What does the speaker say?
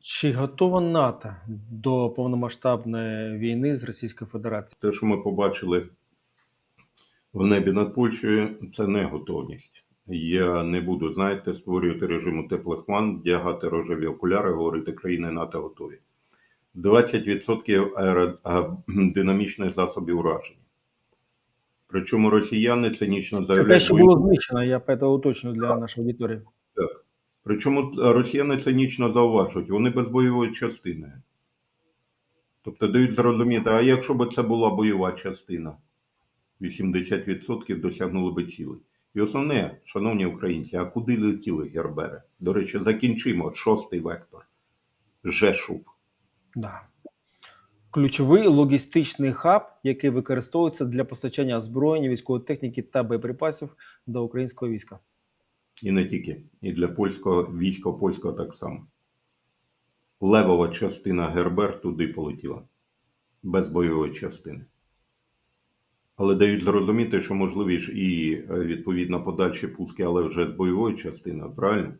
Чи готова НАТО до повномасштабної війни з Російською Федерацією? Те, що ми побачили в небі над Польщею, це не готовність. Я не буду, знаєте, створювати режиму теплих ван, вдягати рожеві окуляри, говорити країни НАТО готові. 20% аеродинамічних засобів ураження. Причому росіяни цинічно заявляють. Це те, що було знищено, я поэтому уточню для нашої аудиторії. Причому росіяни цинічно зауважують, вони без бойової частини. Тобто дають зрозуміти, а якщо б це була бойова частина, 80% досягнули би цілей. І основне, шановні українці, а куди летіли гербери? До речі, закінчимо шостий вектор. Жешув. Да. Ключовий логістичний хаб, який використовується для постачання озброєння, військової техніки та боєприпасів до українського війська. І не тільки. І для польського війська польського так само. Левова частина Гербер туди полетіла. Без бойової частини. Але дають зрозуміти, що можливі ж і е, відповідно подальші пуски, але вже з бойовою частиною, правильно?